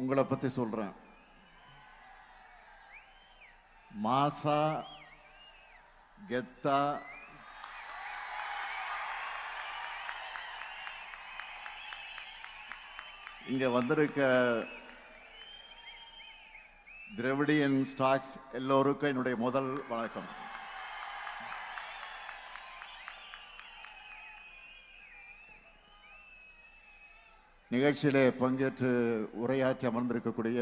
உங்களை பற்றி சொல்கிறேன் மாசா கெத்தா இங்கே வந்திருக்க திரவிடியன் ஸ்டாக்ஸ் எல்லோருக்கும் என்னுடைய முதல் வணக்கம். நிகழ்ச்சியிலே பங்கேற்று உரையாற்றி அமர்ந்திருக்கக்கூடிய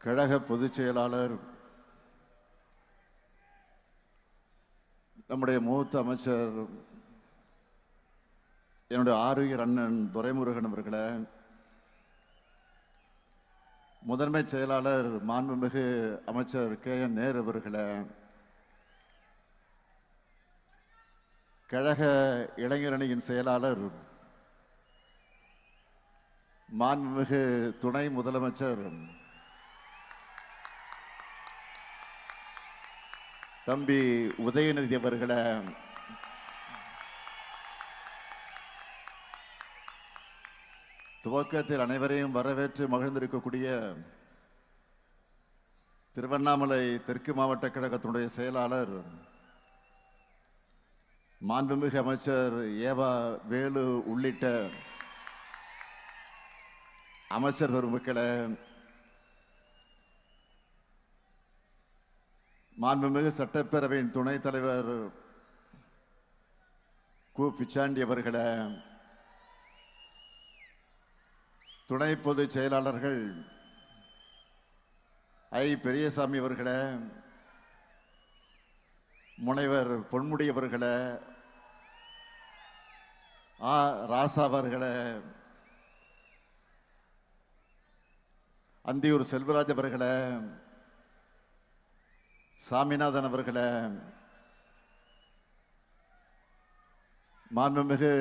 கழக பொதுச் செயலாளர் நம்முடைய மூத்த அமைச்சர் என்னுடைய ஆரோக்கியர் அண்ணன் துரைமுருகன் அவர்களை முதன்மை செயலாளர் மாண்புமிகு அமைச்சர் கே என் நேரு அவர்களை கழக இளைஞரணியின் செயலாளர் மாண்புமிகு துணை முதலமைச்சர் தம்பி உதயநிதி அவர்களை துவக்கத்தில் அனைவரையும் வரவேற்று மகிழ்ந்திருக்கக்கூடிய திருவண்ணாமலை தெற்கு மாவட்ட கழகத்தினுடைய செயலாளர் மாண்புமிகு அமைச்சர் ஏவா வேலு உள்ளிட்ட அமைச்சர் பெருமக்களை மாண்புமிகு சட்டப்பேரவையின் துணைத் தலைவர் கு. பிச்சாண்டி அவர்களை துணை பொதுச் செயலாளர்கள் ஐ. பெரியசாமி அவர்களை முனைவர் பொன்முடியவர்களை ஆ ராசாவர்களை அந்தியூர் செல்வராஜ் அவர்களை சாமிநாதன் அவர்களை மாண்புமிகு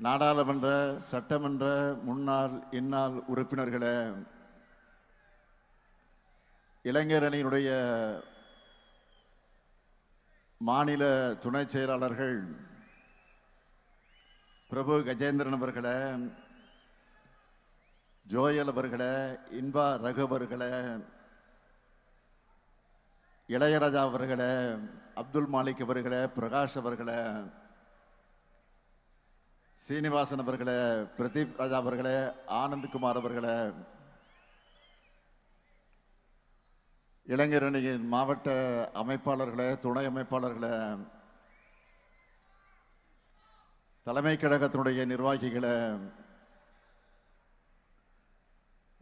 நாடாளுமன்ற சட்டமன்ற முன்னாள் இந்நாள் உறுப்பினர்களை இளைஞரணியினுடைய மாநில துணை செயலாளர்கள் பிரபு கஜேந்திரன் அவர்களை ஜோயல் அவர்களை இன்பா ரகு அவர்களை இளையராஜா அவர்களை அப்துல் மாலிக் அவர்களே பிரகாஷ் அவர்களை சீனிவாசன் அவர்களே பிரதீப் ராஜா அவர்களே ஆனந்த்குமார் அவர்களை இளைஞரணியின் மாவட்ட அமைப்பாளர்களை துணை அமைப்பாளர்களை தலைமை கழகத்தினுடைய நிர்வாகிகளை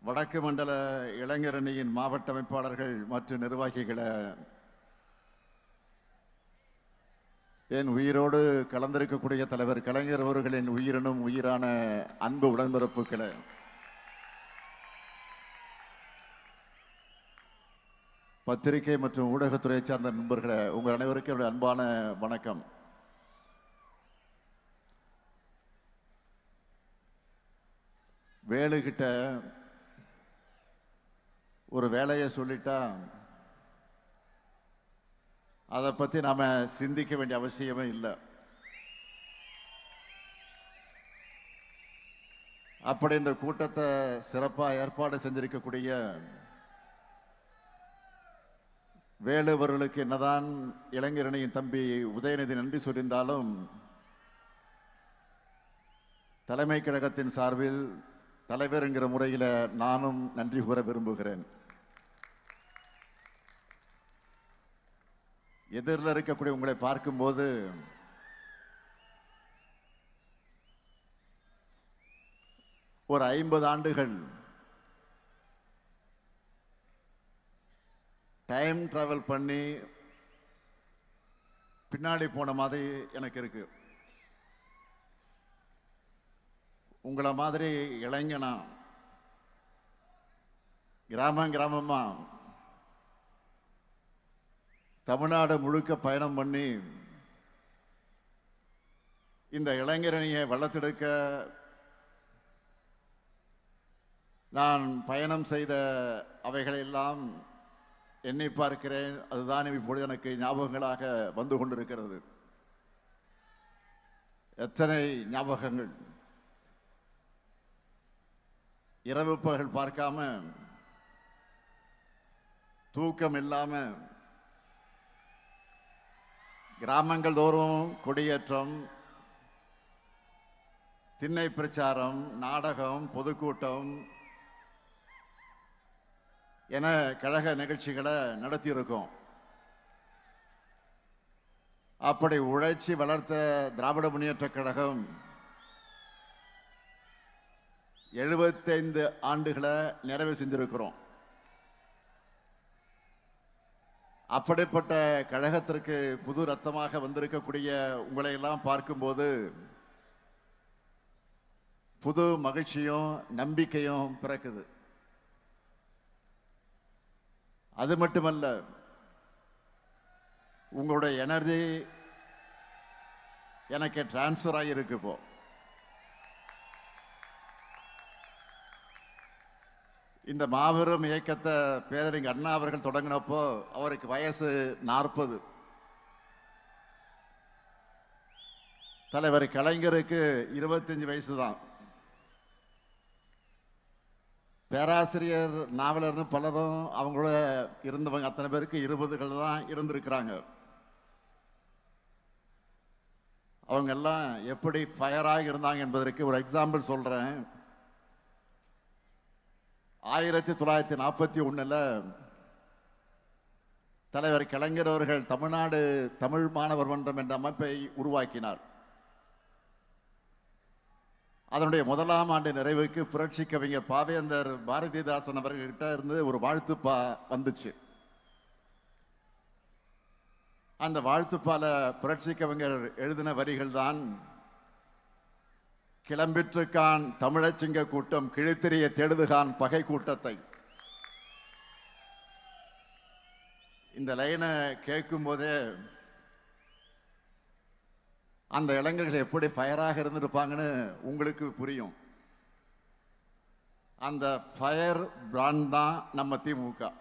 வடக்கு மண்டல இளைஞரணியின் மாவட்ட அமைப்பாளர்கள் மற்றும் நிர்வாகிகளை என் உயிரோடு கலந்திருக்கக்கூடிய தலைவர் கலைஞர் அவர்களின் உயிரினும் உயிரான அன்பு உடன்பிறப்புகளை பத்திரிகை மற்றும் ஊடகத்துறையை சார்ந்த நண்பர்களே உங்கள் அனைவருக்கும் என்னுடைய அன்பான வணக்கம். வேலுகிட்ட ஒரு வேலையை சொல்லிட்டா அதை பற்றி நாம் சிந்திக்க வேண்டிய அவசியமே இல்லை. அப்படி இந்த கூட்டத்தை சிறப்பாக ஏற்பாடு செஞ்சிருக்கக்கூடிய வேலவர்களுக்கு என்னதான் இளைஞரணியின் தம்பி உதயநிதி நன்றி சொல்லியிருந்தாலும் தலைமை கழகத்தின் சார்பில் தலைவர் என்கிற முறையில் நானும் நன்றி கூற விரும்புகிறேன். எதிரில் இருக்கக்கூடிய உங்களை பார்க்கும்போது ஒரு ஐம்பது ஆண்டுகள் டைம் ட்ராவல் பண்ணி பின்னாடி போன மாதிரி எனக்கு இருக்கு. உங்களை மாதிரி இளைஞனா கிராமம் கிராமமா தமிழ்நாடு முழுக்க பயணம் பண்ணி இந்த இளைஞரணியை வளர்த்தெடுக்க நான் பயணம் செய்த அவைகளெல்லாம் என்னை பார்க்கிறேன். அதுதான் இப்பொழுது எனக்கு ஞாபகங்களாக வந்து கொண்டிருக்கிறது. எத்தனை ஞாபகங்கள். இரவு பகல் பார்க்காம தூக்கம் இல்லாம கிராமங்கள் தோறும் கொடியேற்றம் திண்ணை பிரச்சாரம் நாடகம் பொதுக்கூட்டம் என கழக நிகழ்ச்சிகளை நடத்தியிருக்கோம். அப்படி உழைச்சி வளர்த்த திராவிட முன்னேற்றக் கழகம் எழுபத்தைந்து ஆண்டுகளை நிறைவு செஞ்சிருக்கிறோம். அப்படிப்பட்ட கழகத்திற்கு புது ரத்தமாக வந்திருக்கக்கூடிய உங்களை எல்லாம் பார்க்கும்போது புது மகிழ்ச்சியும் நம்பிக்கையும் பிறக்குது. அது மட்டுமல்ல உங்களுடைய எனர்ஜி எனக்கு டிரான்ஸ்ஃபர் ஆகியிருக்கு இப்போ. இந்த மாபெரும் இயக்கத்தை பேரறிஞர் அண்ணா அவர்கள் தொடங்கினப்போ அவருக்கு வயசு நாற்பது. தலைவர் கலைஞருக்கு இருபத்தஞ்சு வயசு தான் பேராசிரியர் நாவலர்னு பலரும் அவங்களோட இருந்தவங்க அத்தனை பேருக்கு இருபதுகள் தான் இருந்திருக்கிறாங்க. அவங்க எல்லாம் எப்படி ஃபயராக இருந்தாங்க என்பதற்கு ஒரு எக்ஸாம்பிள் சொல்கிறேன் ஆயிரத்தி தொள்ளாயிரத்தி நாற்பத்தி ஒன்றில் தலைவர் கலைஞர் அவர்கள் தமிழ்நாடு தமிழ் மாணவர் மன்றம் என்ற அமைப்பை உருவாக்கினார். அதனுடைய முதலாம் ஆண்டு நிறைவுக்கு புரட்சி கவிஞர் பாவேந்தர் பாரதிதாசன் அவர்கள்கிட்ட இருந்து ஒரு வாழ்த்துப்பா வந்துச்சு. அந்த வாழ்த்துப்பால புரட்சி கவிஞர் எழுதின வரிகள் தான் கிளம்பிற்றுக்கான் தமிழச்சிங்க கூட்டம் கிழித்திரிய தேடுதுகான் பகை கூட்டத்தை. இந்த லைனை கேட்கும் போதே அந்த இளைஞர்கள் எப்படி ஃபயராக இருந்திருப்பாங்கன்னு உங்களுக்கு புரியும். அந்த ஃபயர் பிராண்ட் தான் நம்ம திமுக.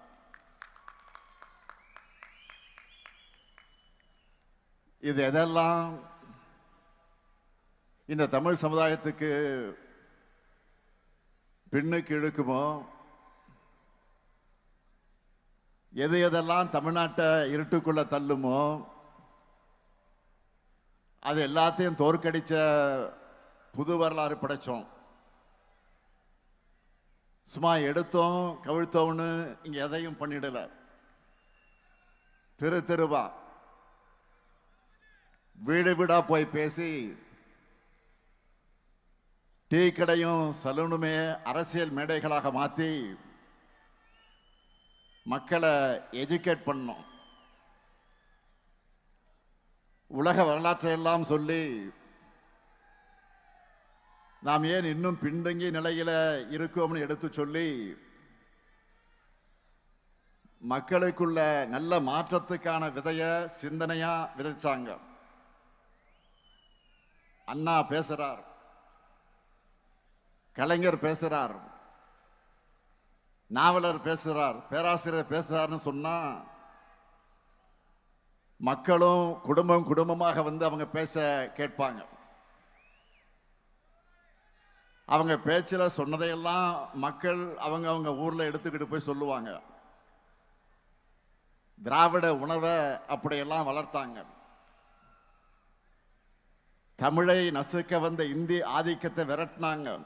இது எதெல்லாம்? இந்த தமிழ் சமுதாயத்துக்கு பின்னுக்கு இழுக்குமோ? எது எதெல்லாம் தமிழ்நாட்டை இருட்டுக்குள்ள தள்ளுமோ? அது எல்லாத்தையும் தோற்கடிச்ச புது வரலாறு படைச்சோம். சும்மா எடுத்தோம் கவிழ்த்தோம்னு இங்க எதையும் பண்ணிடல. தெரு திருவா. வீடு வீடா போய் பேசி டீ கடையும் சலூனுமே அரசியல் மேடைகளாக மாற்றி மக்களை எஜுகேட் பண்ணோம். உலக வரலாற்றையெல்லாம் சொல்லி நாம் ஏன் இன்னும் பின்தங்கிய நிலையில் இருக்கோம்னு எடுத்து சொல்லி மக்களுக்குள்ள நல்ல மாற்றத்துக்கான விதைய சிந்தனையா விதைச்சாங்க. அண்ணா பேசுறார். கலைஞர் பேசுறார். நாவலர் பேசுறார். பேராசிரியர் பேசுறாருன்னு சொன்னா மக்களும் குடும்பம் குடும்பமாக வந்து அவங்க பேச கேட்பாங்க. அவங்க பேச்சில் சொன்னதையெல்லாம் மக்கள் அவங்க அவங்க ஊரில் எடுத்துக்கிட்டு போய் சொல்லுவாங்க. திராவிட உணர்வை அப்படியெல்லாம் வளர்த்தாங்க. தமிழை நசுக்க வந்த இந்தி ஆதிக்கத்தை விரட்டினாங்க.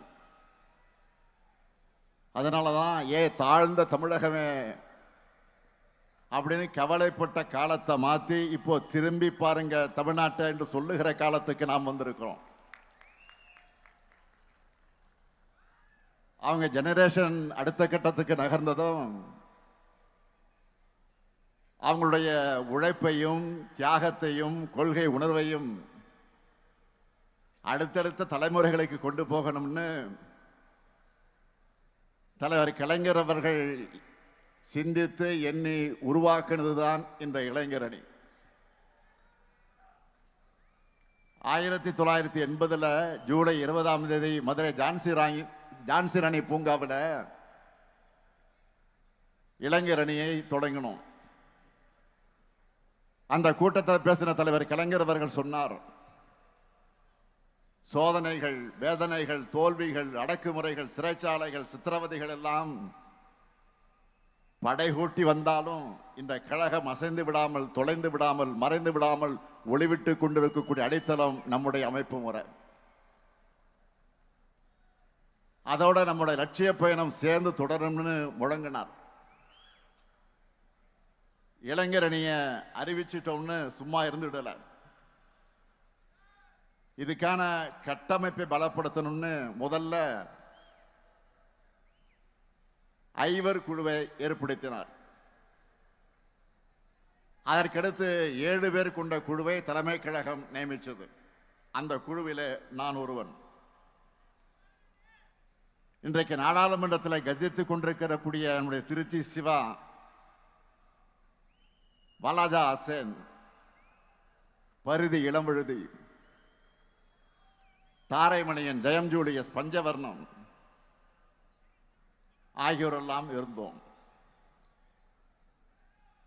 அதனாலதான் ஏ தாழ்ந்த தமிழகமே அப்படின்னு கவலைப்பட்ட காலத்தை மாற்றி இப்போ திரும்பி பாருங்க தமிழ்நாட்டை என்று சொல்லுகிற காலத்துக்கு நாம் வந்திருக்கிறோம். அவங்க ஜெனரேஷன் அடுத்த கட்டத்துக்கு நகர்ந்ததும் அவங்களுடைய உழைப்பையும் தியாகத்தையும் கொள்கை உணர்வையும் அடுத்தடுத்த தலைமுறைகளுக்கு கொண்டு போகணும்னு தலைவர் கலைஞர் அவர்கள் சிந்தித்து எண்ணி உருவாக்குனதுதான் இந்த இளைஞர் அணி. ஆயிரத்தி தொள்ளாயிரத்தி எண்பதுல ஜூலை இருபதாம் தேதி மதுரை ஜான்சி ராணி ஜான்சி ராணி பூங்காவில் இளைஞரணியை தொடங்கினோம். அந்த கூட்டத்தில் பேசின தலைவர் கலைஞர் அவர்கள் சொன்னார் சோதனைகள் வேதனைகள் தோல்விகள் அடக்குமுறைகள் சிறைச்சாலைகள் சித்திரவதைகள் எல்லாம் படைகூட்டி வந்தாலும் இந்த கழகம் அசைந்து விடாமல் தொலைந்து விடாமல் மறைந்து விடாமல் ஒளிவிட்டு கொண்டிருக்கக்கூடிய அடித்தளம் நம்முடைய அமைப்பு முறை. அதோட நம்முடைய லட்சிய பயணம் சேர்ந்து தொடரும்னு முழங்கினார். இளைஞரணிய அறிவிச்சிட்டோம்னு சும்மா இருந்து விடல. இதுக்கான கட்டமைப்பை பலப்படுத்தணும்னு முதல்ல ஐவர் குழுவை ஏற்படுத்தினார். அதற்கடுத்து ஏழு பேர் கொண்ட குழுவை தலைமை கழகம் நியமித்தது. அந்த குழுவிலே நான் ஒருவன். இன்றைக்கு நாடாளுமன்றத்தில் கஜித்துக் கொண்டிருக்கிறக்கூடிய நம்முடைய திருச்சி சிவா பாலாஜா அசேன் இளம் விழுதி தாரைமணியன் ஜெயம் ஜூலியஸ் பஞ்சவர்ணம் ஆகியோரெல்லாம் இருந்தோம்.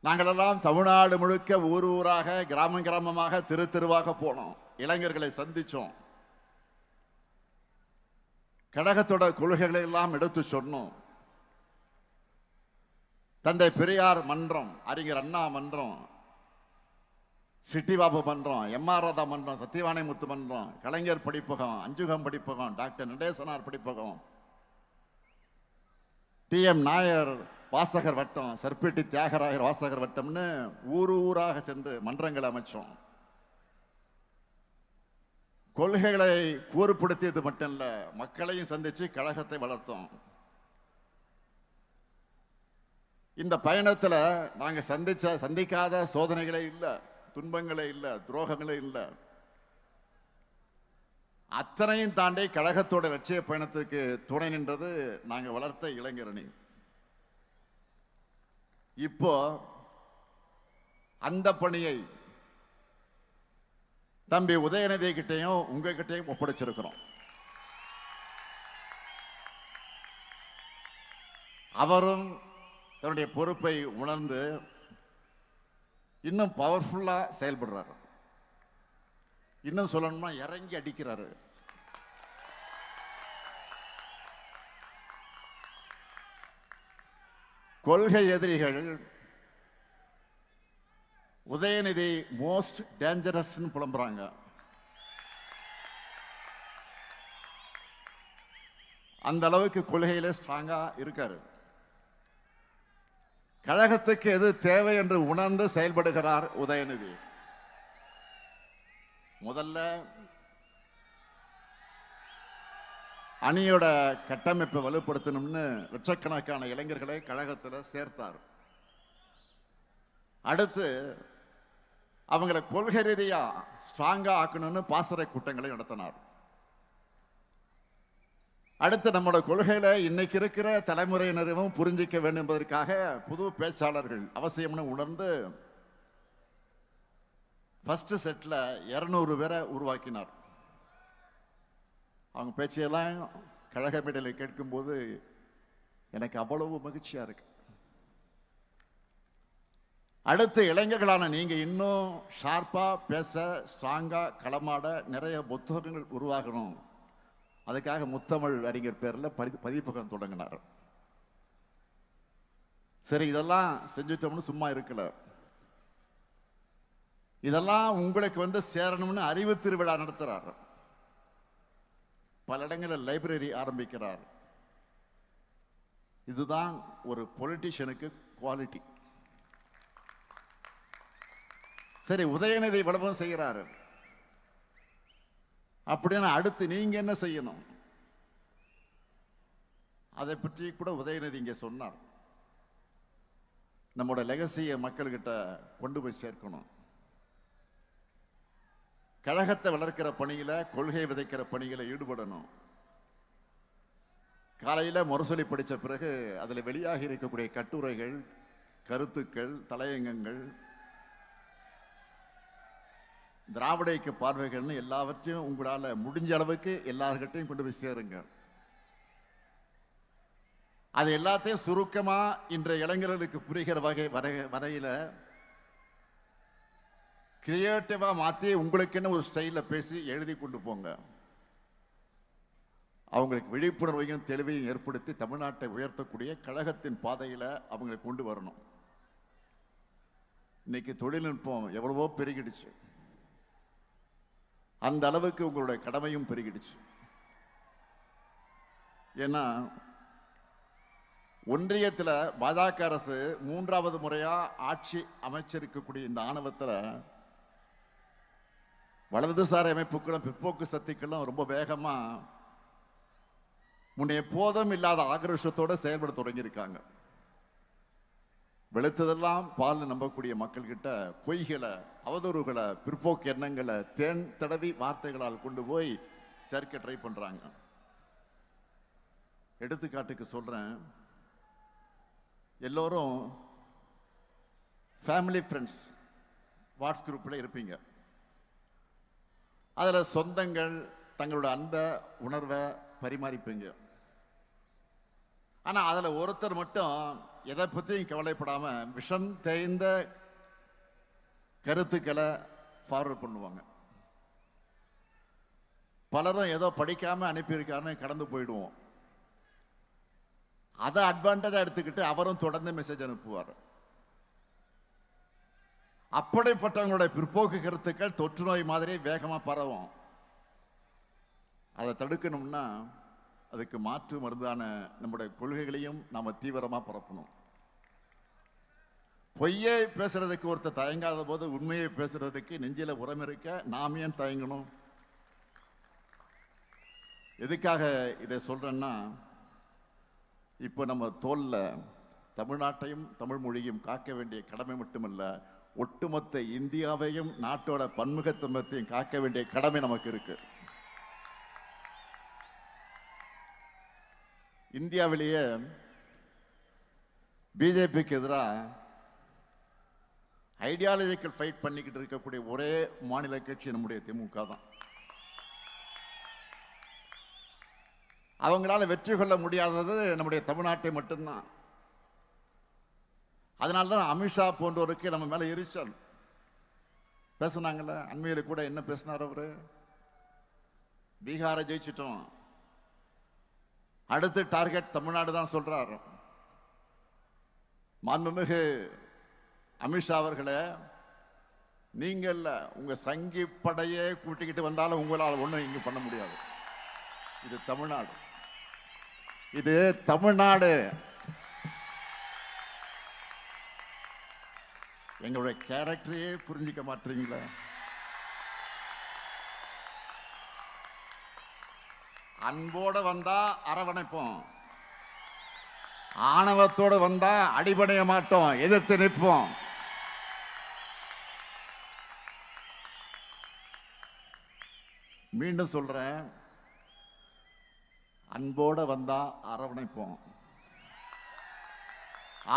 நாங்களெல்லாம் தமிழ்நாடு முழுக்க ஊர் ஊராக கிராமம் கிராமமாக தெரு தெருவாக போனோம். இளைஞர்களை சந்தித்தோம் கழகத்தோட கொள்கைகளை எல்லாம் எடுத்து சொன்னோம். தந்தை பெரியார் மன்றம் அறிஞர் அண்ணா மன்றம் சிட்டிபாபு மன்றம் எம்ஆர் ராதா மன்றம் சத்தியவாணி முத்து மன்றம் கலைஞர் படிப்பகம் அஞ்சுகம் படிப்பகம் டாக்டர் நடேசனார் படிப்பகம் டி எம் நாயர் வாசகர் வட்டம் சர்பேட்டி தியாகராயர் வாசகர் வட்டம்னு ஊர் ஊராக சென்று மன்றங்களை அமைச்சோம். கொள்கைகளை கூறுபடுத்தியது மட்டும் இல்லை மக்களையும் சந்திச்சு கழகத்தை வளர்த்தோம். இந்த பயணத்தில் நாங்கள் சந்திச்ச சந்திக்காத சோதனைகளே இல்லை துன்பங்களே இல்லை துரோகங்களே இல்லை. அத்தனையும் தாண்டி கழகத்தோட லட்சிய பயணத்துக்கு துணை நின்றது நாங்கள் வளர்த்த இளைஞரணி. இப்போ அந்த பணியை தம்பி உதயநிதி கிட்டையும் உங்ககிட்டயும் ஒப்படைச்சிருக்கிறோம். அவரும் தன்னுடைய பொறுப்பை உணர்ந்து இன்னும் பவர்ஃபுல்லாக செயல்படுறாரு. இன்னும் சொல்லணும்னா இறங்கி அடிக்கிறாரு. கொள்கை எதிரிகள் உதயநிதி மோஸ்ட் டேஞ்சரஸ்னு புலம்புறாங்க. அந்த அளவுக்கு கொள்கையில ஸ்ட்ராங்கா இருக்காரு. கழகத்துக்கு எது தேவை என்று உணர்ந்து செயல்படுகிறார் உதயநிதி. முதல்ல அணியோட கட்டமைப்பை வலுப்படுத்தணும்னு லட்சக்கணக்கான இளைஞர்களை கழகத்தில் சேர்த்தார். அடுத்து அவங்களை கொள்கை ரீதியாக ஸ்ட்ராங்காக ஆக்கணும்னு பாசறை கூட்டங்களை நடத்தினார். அடுத்து நம்மளோட கொள்கையில் இன்னைக்கு இருக்கிற தலைமுறையினரும் புரிஞ்சிக்க வேண்டும் என்பதற்காக புது பேச்சாளர்கள் அவசியம்னு உணர்ந்து ஃபஸ்ட்டு செட்டில் இரநூறு பேரை உருவாக்கினார். அவங்க பேச்சையெல்லாம் கழக மேடையில் கேட்கும்போது எனக்கு அவ்வளவு மகிழ்ச்சியாக இருக்கு. அடுத்த இளைஞர்களான நீங்கள் இன்னும் ஷார்ப்பாக பேச ஸ்ட்ராங்காக களமாட நிறைய புத்தகங்கள் உருவாகணும். அதுக்காக முத்தமிழ் அறிஞர் பேரில் பதி பதிப்பகம் தொடங்கினார். சரி இதெல்லாம் செஞ்சுட்டோம்னு சும்மா இருக்கல. இதெல்லாம் உங்களுக்கு வந்து சேரணும்னு அறிவு திருவிழா நடத்துகிறார் பல இடங்களில் லைப்ரரி ஆரம்பிக்கிறார். இதுதான் ஒரு பொலிட்டிஷியனுக்கு குவாலிட்டி சரி உதயநிதி விளம்பரம் செய்கிறாரு. அப்படின்னு அடுத்து நீங்க என்ன செய்யணும்? அதை பற்றி கூட உதயநிதி இங்க சொன்னார். நம்மோட லெகசியை மக்கள்கிட்ட கொண்டு போய் சேர்க்கணும். கழகத்தை வளர்க்கிற பணியில் கொள்கை விதைக்கிற பணியில் ஈடுபடணும். காலையில் முரசொலி படித்த பிறகு அதில் வெளியாகி இருக்கக்கூடிய கட்டுரைகள் கருத்துக்கள் தலையங்கங்கள் திராவிட இயக்க பார்வைகள்னு எல்லாவற்றையும் உங்களால் முடிஞ்ச அளவுக்கு எல்லார்கிட்டையும் கொண்டு போய் சேருங்க. அது எல்லாத்தையும் சுருக்கமாக இன்றைய இளைஞர்களுக்கு புரிகிற வகை வரை- வரையில் கிரியேட்டிவாக மாற்றி உங்களுக்குன்னு ஒரு ஸ்டைலில் பேசி எழுதி கொண்டு போங்க. அவங்களுக்கு விழிப்புணர்வையும் தெளிவையும் ஏற்படுத்தி தமிழ்நாட்டை உயர்த்தக்கூடிய கழகத்தின் பாதையில் அவங்களை கொண்டு வரணும். இன்னைக்கு தொழில்நுட்பம் எவ்வளவோ பெருகிடுச்சு. அந்த அளவுக்கு உங்களுடைய கடமையும் பெருகிடுச்சு. ஏன்னா ஒன்றியத்தில் பாஜக அரசு மூன்றாவது முறையாக ஆட்சி அமைச்சிருக்கக்கூடிய இந்த ஆணவத்தில் வலதுசாரி அமைப்புகளும் பிற்போக்கு சக்திகளும் ரொம்ப வேகமாக முன்னைய போதும் இல்லாத ஆக்ரோஷத்தோடு செயல்பட தொடங்கியிருக்காங்க. வெளுத்ததெல்லாம் பால் நம்பக்கூடிய மக்கள்கிட்ட பொய்களை அவதூறுகளை பிற்போக்கு எண்ணங்களை தேன் தடவி வார்த்தைகளால் கொண்டு போய் சேர்க்க ட்ரை பண்ணுறாங்க எடுத்துக்காட்டுக்கு சொல்கிறேன் எல்லோரும் ஃபேமிலி ஃப்ரெண்ட்ஸ் வாட்ஸ் குரூப்பில் இருப்பீங்க. அதில் சொந்தங்கள் தங்களோட அன்பை உணர்வை பரிமாறிப்பீங்க. ஆனால் அதில் ஒருத்தர் மட்டும் எதை பற்றியும் கவலைப்படாமல் விஷம் தேய்ந்த கருத்துக்களை ஃபார்வர்ட் பண்ணுவாங்க. பலரும் ஏதோ படிக்காமல் அனுப்பியிருக்காருன்னு கடந்து போயிடுவோம். அதை அட்வான்டேஜாக எடுத்துக்கிட்டு அவரும் தொடர்ந்து மெசேஜ் அனுப்புவார். அப்படிப்பட்டவங்களுடைய பிற்போக்கு கருத்துக்கள் தொற்று நோய் மாதிரி வேகமாக பரவும். அதை தடுக்கணும்னா அதுக்கு மாற்று மருந்தான நம்முடைய கொள்கைகளையும் நாம் தீவிரமாக பரப்பணும். பொய்யை பேசுறதுக்கு ஒருத்தர் தயங்காத போது உண்மையை பேசுறதுக்கு நெஞ்சில உரம் இருக்க நாம் ஏன் தயங்கணும்? எதுக்காக இதை சொல்றேன்னா இப்போ நம்ம தோல்ல தமிழ்நாட்டையும் தமிழ் மொழியும் காக்க வேண்டிய கடமை மட்டுமல்ல ஒட்டுமொத்த இந்தியாவையும் நாட்டோட பன்முகத்தன்மத்தையும் காக்க வேண்டிய கடமை நமக்கு இருக்கு. இந்தியாவிலேயே பிஜேபிக்கு எதிராக ஐடியாலஜிக்கல் ஃபைட் பண்ணிக்கிட்டு இருக்கக்கூடிய ஒரே மாநில கட்சி நம்முடைய திமுக தான். அவங்களால வெற்றி கொள்ள முடியாதது நம்முடைய தமிழ்நாட்டை மட்டும்தான். அதனால தான் அமித்ஷா போன்றோருக்கு நம்ம மேலே எரிச்சல். பேசுனாங்கல்ல அண்மையில் கூட என்ன பேசினார் அவர்? பீகாரை ஜெயிச்சிட்டோம். அடுத்து டார்கெட் தமிழ்நாடு தான் சொல்கிறார் மாண்புமிகு அமித்ஷா அவர்களே நீங்கள் உங்கள் சங்கி படையே கூட்டிக்கிட்டு வந்தாலும் உங்களால் ஒன்றும் இங்கே பண்ண முடியாது. இது தமிழ்நாடு. இது தமிழ்நாடு. எங்களுடைய கேரக்டரையே புரிஞ்சிக்க மாட்டீங்களா? அன்போட வந்தா அரவணைப்போம். ஆணவத்தோட வந்தா அடிபடைய மாட்டோம் எதிர்த்து நிற்போம். மீண்டும் சொல்றேன். அன்போட வந்தா அரவணைப்போம்.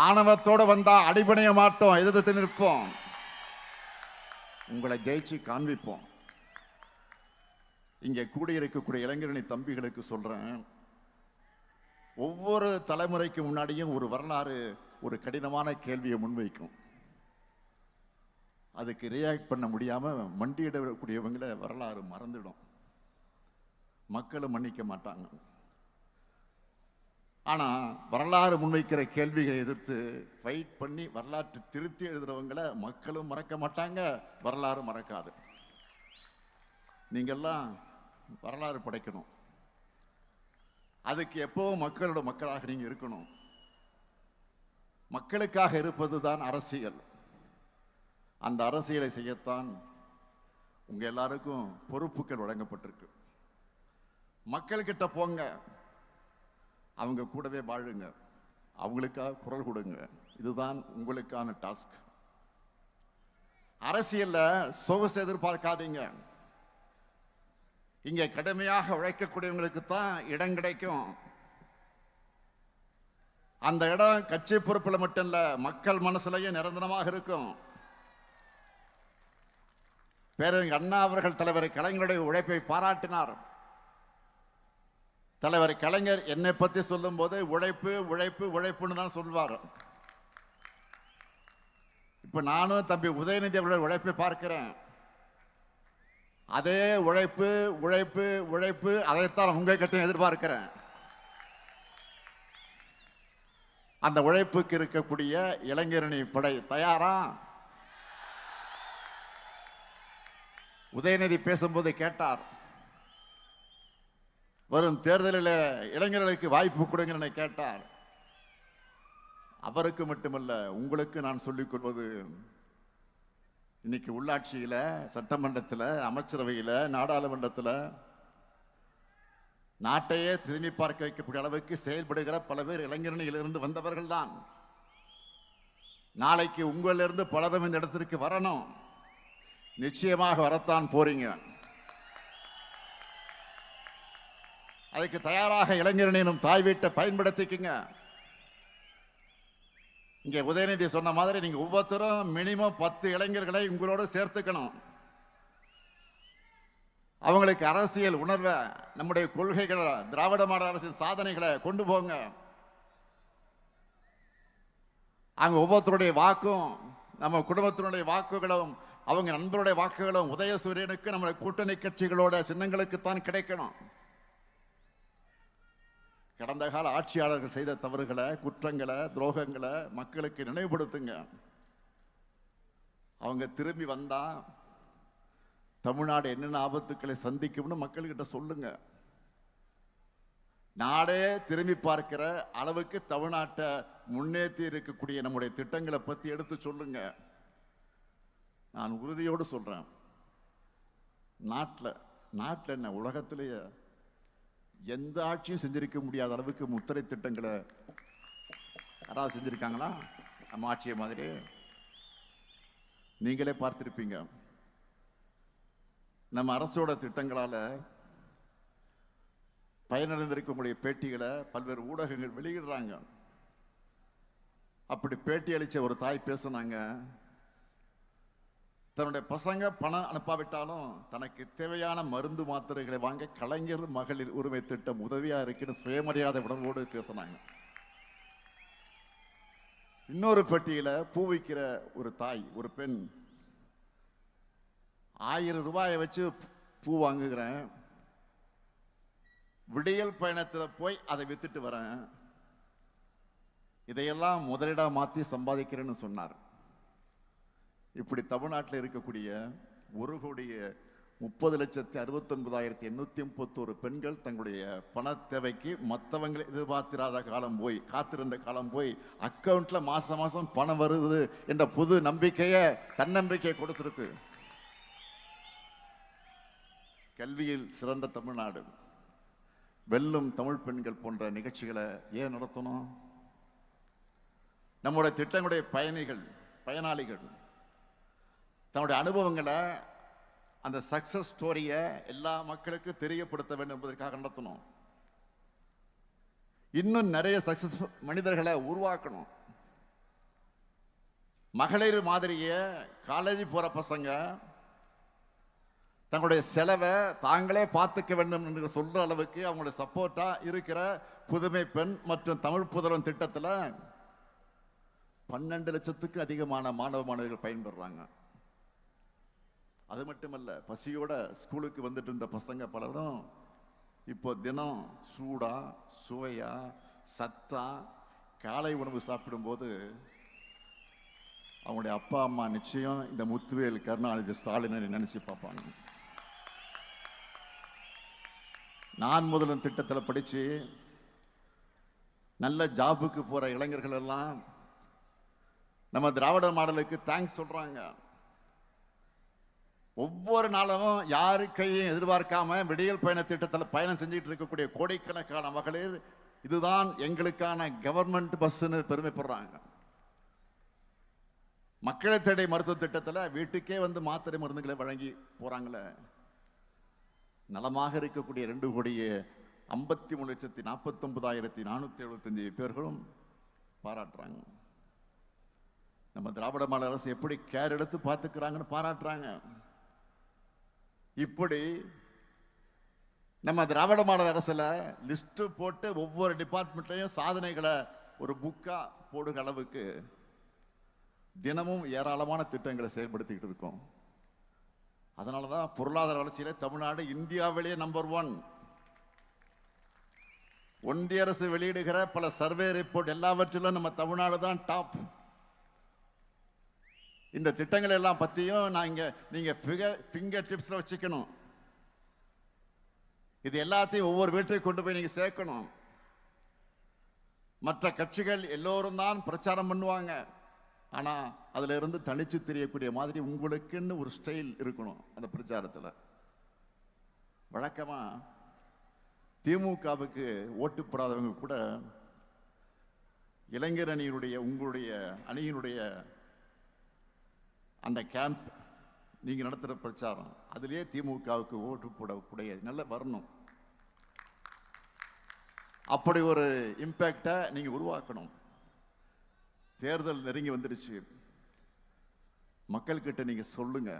ஆணவத்தோடு வந்தால் அடிபணிய மாட்டோம் எதிர்த்து நிற்போம். உங்களை ஜெயிச்சு காண்பிப்போம். இங்கே கூடியிருக்கக்கூடிய இளைஞரணி தம்பிகளுக்கு சொல்கிறேன் ஒவ்வொரு தலைமுறைக்கு முன்னாடியும் ஒரு வரலாறு ஒரு கடினமான கேள்வியை முன்வைக்கும். அதுக்கு ரியாக்ட் பண்ண முடியாமல் மண்டியிடக்கூடியவங்களை வரலாறு மறந்துடும். மக்களும் மன்னிக்க மாட்டாங்க. ஆனால் வரலாறு முன்வைக்கிற கேள்விகளை எதிர்த்து ஃபைட் பண்ணி வரலாற்று திருத்தி எழுதுறவங்களை மக்களும் மறக்க மாட்டாங்க வரலாறு மறக்காது. நீங்கள்லாம் வரலாறு படைக்கணும். அதுக்கு எப்போவும் மக்களோட மக்களாக நீங்க இருக்கணும். மக்களுக்காக இருப்பது தான் அரசியல். அந்த அரசியலை செய்யத்தான் உங்கள் எல்லாருக்கும் பொறுப்புகள் வழங்கப்பட்டிருக்கு. மக்கள்கிட்ட போங்க. அவங்க கூடவே வாழுங்க. அவங்களுக்காக குரல் கொடுங்க. இதுதான் உங்களுக்கான டாஸ்க். அரசியலில் சொகுசு எதிர்பார்க்காதீங்க. இங்கே கடுமையாக உழைக்கக்கூடியவங்களுக்கு தான் இடம் கிடைக்கும். அந்த இடம் கட்சி பொறுப்பில் மட்டும் இல்லை மக்கள் மனசுலையும் நிரந்தரமாக இருக்கும். பேரறிஞர் அண்ணா அவர்கள் தலைவர் கலைஞருடைய உழைப்பை பாராட்டினார். தலைவர் கலைஞர் என்னை பற்றி சொல்லும்போது உழைப்பு உழைப்பு உழைப்புன்னு தான் சொல்வார். இப்போ நானும் தம்பி உதயநிதி அவருடைய உழைப்பை பார்க்கிறேன். அதே உழைப்பு உழைப்பு உழைப்பு அதைத்தான் உங்ககிட்ட எதிர்பார்க்கிறேன். அந்த உழைப்புக்கு இருக்கக்கூடிய இளைஞரணி படை தயாரா? உதயநிதி பேசும்போது கேட்டார் வரும் தேர்தலில் இளைஞர்களுக்கு வாய்ப்பு கொடுங்கன்னு கேட்டார். அவருக்கு மட்டுமல்ல உங்களுக்கு நான் சொல்லிக் கொள்வது இன்னைக்கு உள்ளாட்சியில் சட்டமன்றத்தில் அமைச்சரவையில் நாடாளுமன்றத்தில் நாட்டையே திரும்பி பார்க்க வைக்கக்கூடிய அளவுக்கு செயல்படுகிற பல பேர் இளைஞரணியிலிருந்து வந்தவர்கள் தான். நாளைக்கு உங்களிலிருந்து பலரும் இந்த இடத்திற்கு வரணும். நிச்சயமாக வரத்தான் போறீங்க. அதுக்கு தயாராக இளைஞரணியினும் தாய் வீட்டை பயன்படுத்திக்குங்க. இங்கே உதயநிதி சொன்ன மாதிரி நீங்கள் ஒவ்வொருத்தரும் மினிமம் பத்து இளைஞர்களை உங்களோட சேர்த்துக்கணும். அவங்களுக்கு அரசியல் உணர்வை நம்முடைய கொள்கைகளை திராவிட மாடல் அரசின் சாதனைகளை கொண்டு போங்க. அவங்க ஒவ்வொருத்தருடைய வாக்கும் நம்ம குடும்பத்தினுடைய வாக்குகளும் அவங்க நண்பருடைய வாக்குகளும் உதயசூரியனுக்கு நம்முடைய கூட்டணி கட்சிகளோட சின்னங்களுக்கு தான் கிடைக்கணும். கடந்த கால ஆட்சியாளர்கள் செய்த தவறுகளை குற்றங்களை துரோகங்களை மக்களுக்கு நினைவுபடுத்துங்க. அவங்க திரும்பி வந்தா தமிழ்நாடு என்னென்ன ஆபத்துக்களை சந்திக்கும்னு மக்கள்கிட்ட சொல்லுங்க. நாடே திரும்பி பார்க்கிற அளவுக்கு தமிழ்நாட்டை முன்னேற்றி இருக்கக்கூடிய நம்முடைய திட்டங்களை பற்றி எடுத்து சொல்லுங்க. நான் உறுதியோடு சொல்கிறேன் நாட்டில் நாட்டில் என்ன உலகத்திலேயே எந்த ஆட்சியும் செஞ்சிருக்க முடியாத அளவுக்கு முத்திரை திட்டங்களை யாராவது செஞ்சுருக்காங்களா? நம்ம ஆட்சியை மாதிரி. நீங்களே பார்த்திருப்பீங்க. நம்ம அரசோட திட்டங்களால் பயனடைந்திருக்கக்கூடிய பேட்டிகளை பல்வேறு ஊடகங்கள் வெளியிடுறாங்க. அப்படி பேட்டி அளிச்ச ஒரு தாய் பேசுனாங்க. தன்னுடைய பசங்க பணம் அனுப்பாவிட்டாலும் தனக்கு தேவையான மருந்து மாத்திரைகளை வாங்க கலைஞர் மகளிர் உரிமை திட்டம் உதவியாக இருக்குன்னு சுயமரியாதை உணர்வோடு பேசினாங்க. இன்னொரு பெட்டியில் பூ விற்கிற ஒரு தாய் ஒரு பெண். ஆயிரம் ரூபாயை வச்சு பூ வாங்குகிறேன். விடியல் பயணத்தில் போய் அதை வித்துட்டு வரேன். இதையெல்லாம் முதலிடம் மாற்றி சம்பாதிக்கிறேன்னு சொன்னார். இப்படி தமிழ்நாட்டில் இருக்கக்கூடிய ஒரு கோடிய முப்பது லட்சத்தி அறுபத்தொன்பதாயிரத்தி எண்ணூற்றி முப்பத்தோரு பெண்கள் தங்களுடைய பண தேவைக்கு மற்றவங்களை எதிர்பார்த்திராத காலம் போய் காத்திருந்த காலம் போய் அக்கௌண்ட்டில் மாதம் மாதம் பணம் வருது என்ற புது நம்பிக்கையை தன்னம்பிக்கையை கொடுத்துருக்கு. கல்வியில் சிறந்த தமிழ்நாடு. வெல்லும் தமிழ் பெண்கள் போன்ற நிகழ்ச்சிகளை ஏன் நடத்தணும்? நம்முடைய திட்டங்களுடைய பயணிகள் பயனாளிகள் தன்னுடைய அனுபவங்களை அந்த சக்ஸஸ் ஸ்டோரியை எல்லா மக்களுக்கும் தெரியப்படுத்த வேண்டும் என்பதற்காக நடத்தணும். இன்னும் நிறைய சக்சஸ் மனிதர்களை உருவாக்கணும். மகளிர் மாதிரியே காலேஜ் போகிற பசங்க தங்களுடைய செலவை தாங்களே பார்த்துக்க வேண்டும் என்று சொல்கிற அளவுக்கு அவங்களுடைய சப்போர்ட்டாக இருக்கிற புதுமை பெண் மற்றும் தமிழ் புதல்வன் திட்டத்தில் பன்னெண்டு லட்சத்துக்கு அதிகமான மாணவ மாணவிகள் பயன்பெறாங்க. அது மட்டுமல்ல பசியோட ஸ்கூலுக்கு வந்துட்டு இருந்த பசங்க பலரும் இப்போ தினம் சூடா சுவையா சத்தா காலை உணவு சாப்பிடும்போது அவங்களுடைய அப்பா அம்மா நிச்சயம் இந்த முத்துவேல் கருணாநிதி ஸ்டாலினை நினைச்சு பார்ப்பாங்க. நான் முதலும் திட்டத்தில் படித்து நல்ல ஜாபுக்கு போகிற இளைஞர்கள் எல்லாம் நம்ம திராவிட மாடலுக்கு தேங்க்ஸ் சொல்கிறாங்க ஒவ்வொரு நாளும் யாரு கையும் எதிர்பார்க்காம விடியல் பயண திட்டத்தில் பயணம் செஞ்சுட்டு இருக்கக்கூடிய கோடிக்கணக்கான மகளிர் இதுதான் எங்களுக்கான கவர்மெண்ட் பஸ்ன்னு பெருமைப்படுறாங்க. மக்களை தேடை மருத்துவ திட்டத்தில் வீட்டுக்கே வந்து மாத்திரை மருந்துகளை வழங்கி போறாங்களே. நலமாக இருக்கக்கூடிய ரெண்டு கோடியே ஐம்பத்தி மூணு லட்சத்தி நாற்பத்தொன்பதாயிரத்தி நானூற்றி எழுபத்தஞ்சி எழுபத்தஞ்சு பேர்களும் பாராட்டுறாங்க. நம்ம திராவிட மாநில அரசு எப்படி கேர் எடுத்து பார்த்துக்கிறாங்கன்னு பாராட்டுறாங்க. இப்படி நம்ம திராவிட மாடல் அரசில் லிஸ்ட்டு போட்டு ஒவ்வொரு டிபார்ட்மெண்ட்லையும் சாதனைகளை ஒரு புக்காக போடுகிற அளவுக்கு தினமும் ஏராளமான திட்டங்களை செயல்படுத்திக்கிட்டு இருக்கோம். அதனால தான் பொருளாதார வளர்ச்சியில் தமிழ்நாடு இந்தியாவிலேயே நம்பர் ஒன் ஒன்றிய அரசு வெளியிடுகிற பல சர்வே ரிப்போர்ட் எல்லாவற்றிலும் நம்ம தமிழ்நாடு தான் டாப் இந்த திட்டங்கள் எல்லாம் பற்றியும் நான் நீங்கள் ஃபிகர் ஃபிங்கர் டிப்ஸில் வச்சுக்கணும். இது எல்லாத்தையும் ஒவ்வொரு வீட்டுக்கு கொண்டு போய் நீங்கள் சேர்க்கணும். மற்ற கட்சிகள் எல்லோரும் தான் பிரச்சாரம் பண்ணுவாங்க. ஆனால் அதில் இருந்து தனிச்சு தெரியக்கூடிய மாதிரி உங்களுக்குன்னு ஒரு ஸ்டைல் இருக்கணும் அந்த பிரச்சாரத்தில். வழக்கமாக திமுகவுக்கு ஓட்டு போடாதவங்க கூட இளைஞர் அணியினுடைய உங்களுடைய அணியினுடைய அந்த கேம்ப் நீங்கள் நடத்துகிற பிரச்சாரம். அதிலேயே திமுகவுக்கு ஓட்டு போடக்கூடிய நல்ல வரணும். அப்படி ஒரு இம்பேக்டை நீங்கள் உருவாக்கணும். தேர்தல் நெருங்கி வந்துடுச்சு. மக்கள்கிட்ட நீங்கள் சொல்லுங்க.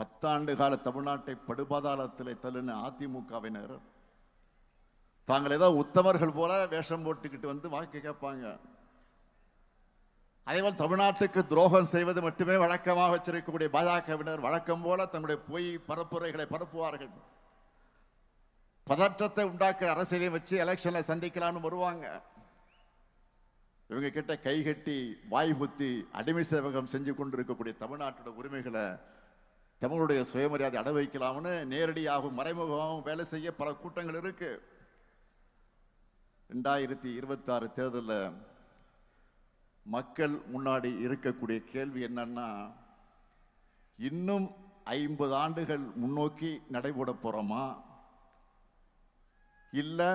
பத்தாண்டு கால தமிழ்நாட்டை படுபாதாளத்தில் தள்ளுன அதிமுகவினர் தாங்கள் ஏதோ உத்தமர்கள் போல வேஷம் போட்டுக்கிட்டு வந்து வாக்கு கேட்பாங்க. அதேபோல் தமிழ்நாட்டுக்கு துரோகம் செய்வது மட்டுமே வழக்கமாக வச்சிருக்கக்கூடிய பாஜகவினர் வழக்கம் போல தங்களுடைய பொய் பரப்புரைகளை பரப்புவார்கள். பதற்றத்தை உண்டாக்குற அரசியலை வச்சு எலெக்ஷனில் சந்திக்கலாம்னு வருவாங்க. இவங்க கிட்ட கைகட்டி வாய் புத்தி அடிமை சேவகம் செஞ்சு கொண்டு இருக்கக்கூடிய தமிழ்நாட்டோட உரிமைகளை தமிழுடைய சுயமரியாதை அட வைக்கலாம்னு நேரடியாகவும் மறைமுகமாகவும் வேலை செய்ய பல கூட்டங்கள் இருக்கு. ரெண்டாயிரத்தி இருபத்தாறு தேர்தலில் மக்கள் முன்னாடி இருக்கக்கூடிய கேள்வி என்னன்னா இன்னும் ஐம்பது ஆண்டுகள் முன்னோக்கி நடைபெற போகிறோமா இல்லை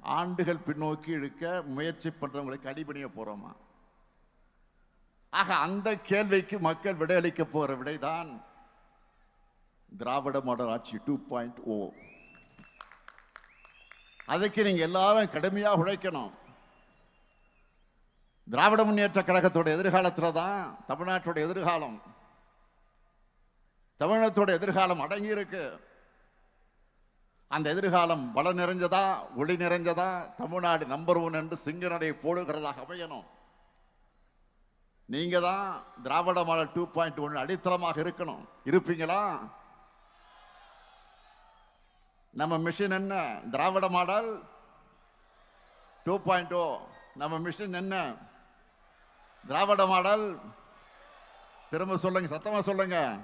ஆண்டுகள் பின்னோக்கி இழுக்க முயற்சி பண்ணுறவங்களுக்கு அடிபணிய போகிறோமா ஆக அந்த கேள்விக்கு மக்கள் விடையளிக்க போகிற விடைதான் திராவிட மாடல் ஆட்சி டூ பாயிண்ட் ஓ. அதுக்கு நீங்கள் எல்லாரும் கடுமையாக உழைக்கணும். திராவிட முன்னேற்ற கழகத்தோட எதிர்காலத்தில் தான் தமிழ்நாட்டோட எதிர்காலம். தமிழகத்தோட எதிர்காலம் அடங்கி இருக்கு அந்த எதிர்காலம் வள நிறைஞ்சதா ஒளி நிறைஞ்சதா தமிழ்நாடு நம்பர் ஒன் என்று சிங்க போடுகிறதாக அமையணும். நீங்க தான் Dravida model two point one அடித்தளமாக இருக்கணும். இருப்பீங்களா? நம்ம மிஷின் என்ன? Dravida model two point O நம்ம மிஷின் என்ன? திராவிட மாடல் திரும்ப சொல்லுங்க சத்தமாக சொல்லுங்க.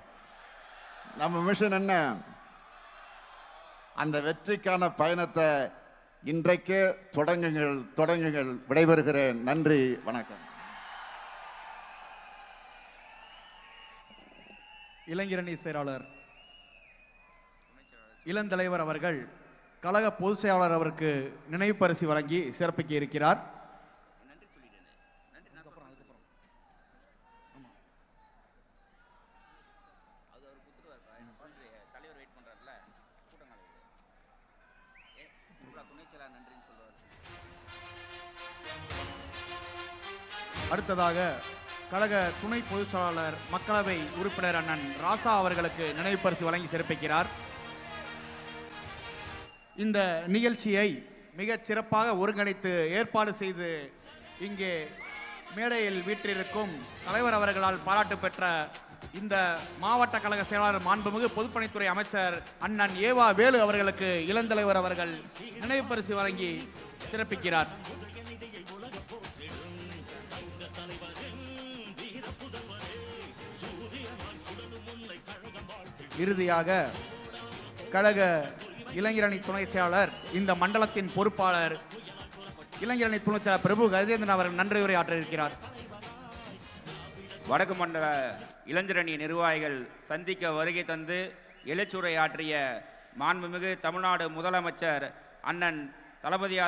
நம்ம மிஷன் என்ன? அந்த வெற்றிக்கான பயணத்தை இன்றைக்கு தொடங்குங்கள் தொடங்குங்கள். விடைபெறுகிறேன். நன்றி வணக்கம். இளைஞரணி செயலாளர் இளந்தலைவர் அவர்கள் கழக பொதுச் செயலாளர் அவருக்கு நினைவு பரிசு வழங்கி சிறப்பிக்க இருக்கிறார். அடுத்ததாக கழக துணை பொதுச்செயலாளர் மக்களவை உறுப்பினர் அண்ணன் ராசா அவர்களுக்கு நினைவு பரிசு வழங்கி சிறப்பிக்கிறார். இந்த நிகழ்ச்சியை மிகச் சிறப்பாக ஒருங்கிணைத்து ஏற்பாடு செய்து இங்கே மேடையில் வீற்றிருக்கும் தலைவர் அவர்களால் பாராட்டு பெற்ற இந்த மாவட்ட கழக செயலாளர் மாண்புமிகு பொதுப்பணித்துறை அமைச்சர் அண்ணன் ஏவா வேலு அவர்களுக்கு இளந்தலைவர் அவர்கள் நினைவு பரிசு வழங்கி சிறப்பிக்கிறார். இறுதியாக கழக இளைஞரணி துணை செயலாளர் இந்த மண்டலத்தின் பொறுப்பாளர் இளைஞரணி துணை செயலாளர் பிரபு கஜேந்திரன் அவர்கள் நன்றி உரையாற்ற இருக்கிறார் வடக்கு மண்டல இளைஞரணி நிர்வாகிகள் சந்திக்க வருகை தந்து எழுச்சுரையாற்றிய மாண்புமிகு தமிழ்நாடு முதலமைச்சர் அண்ணன் தளபதியார்